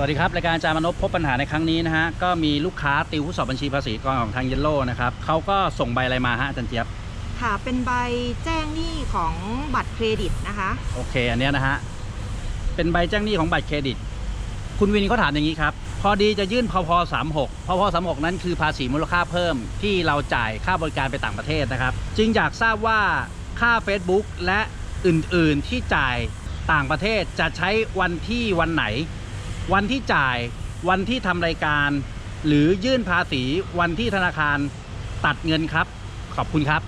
วัสดีครับรายการอาจารย์มนพพบปัญหาในครั้งนี้นะฮะก็มีลูกค้าติวผู้สอบบัญชีภาษีกรของทางเยลโล่นะครับเขาก็ส่งใบอะไรมาฮะอาจารย์เจี๊ยบค่ะเป็นใบแจ้งหนี้ของบัตรเครดิตนะคะ โอเคอันเนี้ยนะฮะเป็นใบแจ้งหนี้ของบัตรเครดิต คุณวินเขาถามอย่างนี้ครับ พอดีจะยื่นพพ36พพ36นั้นคือภาษีมูลค่าเพิ่มที่เราจ่ายค่าบริการไปต่างประเทศนะครับ จึงอยากทราบว่าค่า Facebook และอื่นๆที่จ่ายต่างประเทศจะใช้วันที่วันไหน วันที่จ่ายวันที่ทำรายการ หรือยื่นภาษีวันที่ธนาคารตัดเงินครับ ขอบคุณครับ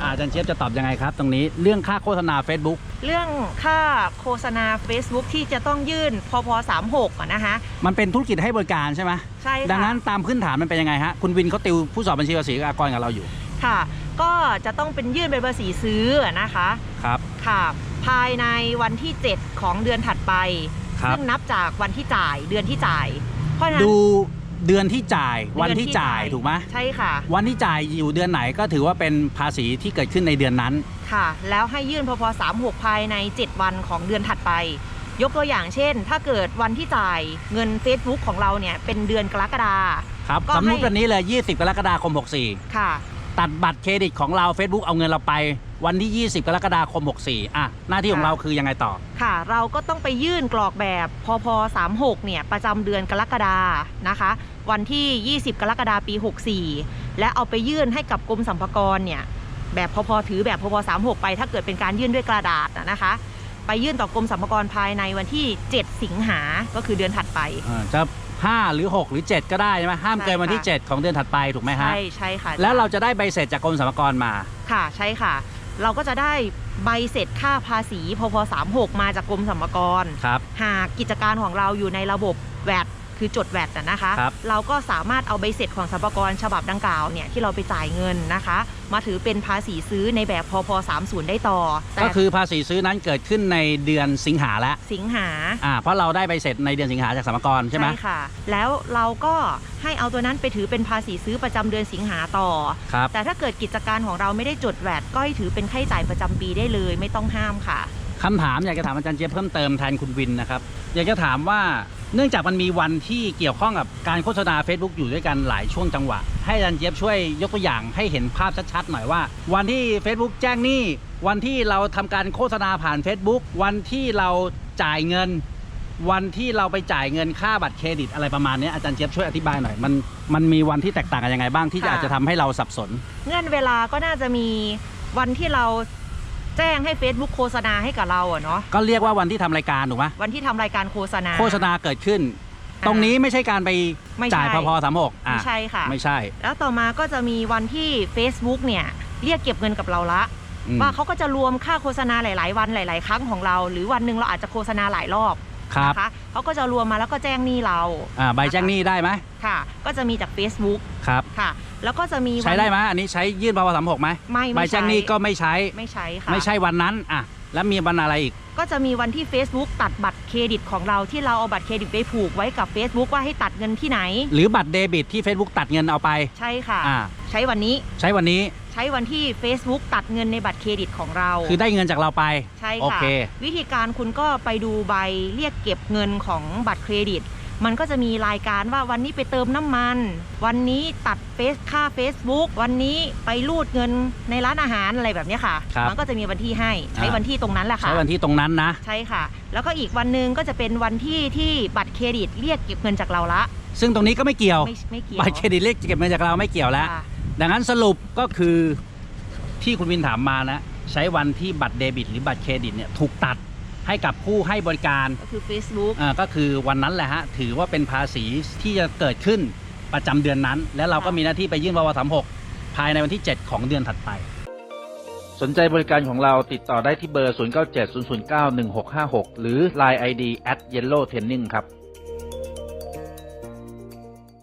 อาอาจารย์เชฟจะตอบยังไงครับ ตรงนี้เรื่องค่าโฆษณา Facebook เรื่องค่าโฆษณา Facebook ที่จะต้องยื่นพพ36อะนะคะ มันเป็นธุรกิจให้บริการใช่ไหมใช่ค่ะ ดังนั้นตามพื้นฐานมันเป็นยังไงฮะ คุณวินเขาติวผู้สอบบัญชีภาษีอากรกับเราอยู่ค่ะ ก็จะต้องเป็นยื่นเป็นภาษีซื้ออะนะคะ ครับ ค่ะ ภายในวันที่ 7 ของเดือนถัดไป ครับ ซึ่งนับจากวันที่จ่ายเดือนที่จ่าย เพราะฉะนั้นดูเดือนที่จ่ายวันที่เดือนจ่ายถูกไหมใช่ค่ะ วันที่จ่ายอยู่เดือนไหนก็ถือว่าเป็นภาษีที่เกิดขึ้นในเดือนนั้นค่ะ แล้วให้ยื่นพพ36ภายใน 7 วันของเดือนถัดไป ยกตัวอย่างเช่น ถ้าเกิดวันที่จ่ายเงิน Facebook ของเราเนี่ยเป็นเดือนกรกฎาครับก็สมมติให้วันนี้เลย 20 กรกฎาคมค่ะ64 ตัดบัตรเครดิตของเรา Facebook เอาเงินเราไป วันที่ 20 กรกฎาคม 64อะหน้าที่ของค่ะเราคือยังไงต่อ ค่ะ เราก็ต้องไปยื่นกรอกแบบพพ36 เนี่ย ประจำเดือนกรกฎานะคะ วันที่ 20 กรกฎาปี 64 และเอาไปยื่นให้กับกรมสรรพากรเนี่ยแบบพพถือแบบพพ36 ไป ถ้าเกิดเป็นการยื่นด้วยกระดาษอะนะคะ ไปยื่นต่อกรมสรรพากรภายในวันที่ 7 สิงหาก็คือเดือนถัดไปอ่าจะ 5 หรือ 6 หรือ 7 ก็ได้ใช่ไหมห้ามเกินวันที่ใช่ค่ะ7ของเดือนถัดไปถูกไหมฮะใช่ใช่ค่ะแล้วเราจะได้ใบเสร็จจากกรมสรรพากรมาค่ะใช่ค่ะ เราก็จะได้ใบเสร็จค่าภาษีพพ36มาจากกรมสรรพากรครับหากกิจการของเราอยู่ในระบบแวด คือจดแวดนะนะคะครับเราก็สามารถเอาใบเสร็จของสรรพากรฉบับดังกล่าวเนี่ยที่เราไปจ่ายเงินนะคะ มาถือเป็นภาษีซื้อในแบบพพ30 ได้ต่อแต่ก็คือภาษีซื้อนั้นเกิดขึ้นในเดือนสิงหาแล้วสิงหาอ่าเพราะเราได้ใบเสร็จในเดือนสิงหาจากสรรพากรใช่ไหมค่ะ แล้วเราก็ให้เอาตัวนั้นไปถือเป็นภาษีซื้อประจำเดือนสิงหาต่อครับแต่ถ้าเกิดกิจการของเราไม่ได้จดแวดก็ให้ถือเป็นค่าใช้จ่ายประจำปีได้เลยไม่ต้องห้ามค่ะคำถามอยากจะถามอาจารย์เจี๊ยบเพิ่มเติมแทนคุณวินนะครับ อยากจะถามว่า เนื่องจากมันมีวันที่เกี่ยวข้องกับการโฆษณา Facebook อยู่ด้วยกันหลายช่วงจังหวะ ให้อาจารย์เจี๊ยบช่วยยกตัวอย่างให้เห็นภาพชัดๆหน่อยว่า วันที่ Facebook แจ้งหนี้วันที่เราทำการโฆษณาผ่าน Facebook วันที่เราจ่ายเงิน วันที่เราไปจ่ายเงินค่าบัตรเครดิตอะไรประมาณนี้อาจารย์เจี๊ยบช่วยอธิบายหน่อยมันมันมีวันที่แตกต่างกันยังไงบ้างที่อาจจะทำให้เราสับสน เงื่อนเวลาก็น่าจะมีวันที่เรา แจ้งให้ Facebook โฆษณาให้กับเราอะเนาะก็เรียกว่าวันที่ทำรายการถูกไหมวันที่ทำรายการโฆษณา โฆษณาเกิดขึ้น ตรงนี้ไม่ใช่การไปไม่ใช่จ่ายพอพอสามหกไม่ใช่ค่ะ ไม่ใช่แล้วต่อมาก็จะมีวันที่ Facebook เนี่ยเรียกเก็บเงินกับเราละ อืมว่าเขาก็จะรวมค่าโฆษณาหลาย ๆ วันหลาย ๆ ครั้งของเรา หรือวันหนึ่งเราอาจจะโฆษณาหลายรอบ ครับนะคะเขาก็จะรวมมาแล้วก็แจ้งหนี้เราอ่าใบแจ้งหนี้ได้ไหมค่ะ ก็จะมีจาก Facebook ครับค่ะ แล้วก็จะมีวันใช้ได้ไหมอันนี้ใช้ยื่นพอพอสามหกไหมไม่ใบไม่แจ้งหนี้ใช้ก็ไม่ใช้ไม่ใช้ค่ะไม่ใช่วันนั้นอะแล้วมีวันอะไรอีก ก็จะมีวันที่ Facebook ตัดบัตรเครดิตของเราที่เราเอาบัตรเครดิตไปผูกไว้กับ Facebook ว่าให้ตัดเงินที่ไหน หรือบัตรเดบิตที่ Facebook ตัดเงินเอาไป ใช่ค่ะอ่าใช้วันนี้ ใช้วันนี้ ใช้วันที่ Facebook ตัดเงินในบัตรเครดิตของเรา คือได้เงินจากเราไปใช่โอค่ะ เค วิธีการคุณก็ไปดูใบเรียกเก็บเงินของบัตรเครดิต มันก็จะมีรายการว่าวันนี้ไปเติมน้ำมัน วันนี้ตัดเฟซค่า Facebook วันนี้ไปรูดเงินในร้านอาหารอะไรแบบเนี้ยค่ะ ครับมันก็จะมีวันที่ให้ใช้อ่า วันที่ตรงนั้นแหละค่ะ ใช้วันที่ตรงนั้นนะ ใช่ค่ะ แล้วก็อีกวันหนึ่งก็จะเป็นวันที่ที่บัตรเครดิตเรียกเก็บเงินจากเราละซึ่งตรงนี้ก็ไม่เกี่ยวไม่ไม่เกี่ยวบัตรเครดิตเรียกเก็บเงินจากเราไม่เกี่ยวแล้ว ค่ะ ดังนั้นสรุปก็คือที่คุณวินถามมานะ ใช้วันที่บัตรเดบิต หรือบัตรเครดิตเนี่ยถูกตัดให้กับผู้ให้บริการก็คือ Facebook อ่าก็คือวันนั้นแหละฮะ ถือว่าเป็นภาษีที่จะเกิดขึ้นประจำเดือนนั้น และเราก็มีหน้าที่ไปยื่นวสามหกภายในวันที่ 7 ของเดือนถัดไป สนใจบริการของเราติดต่อได้ที่เบอร์ 0970091656 หรือ Line ID at yellow training ครับ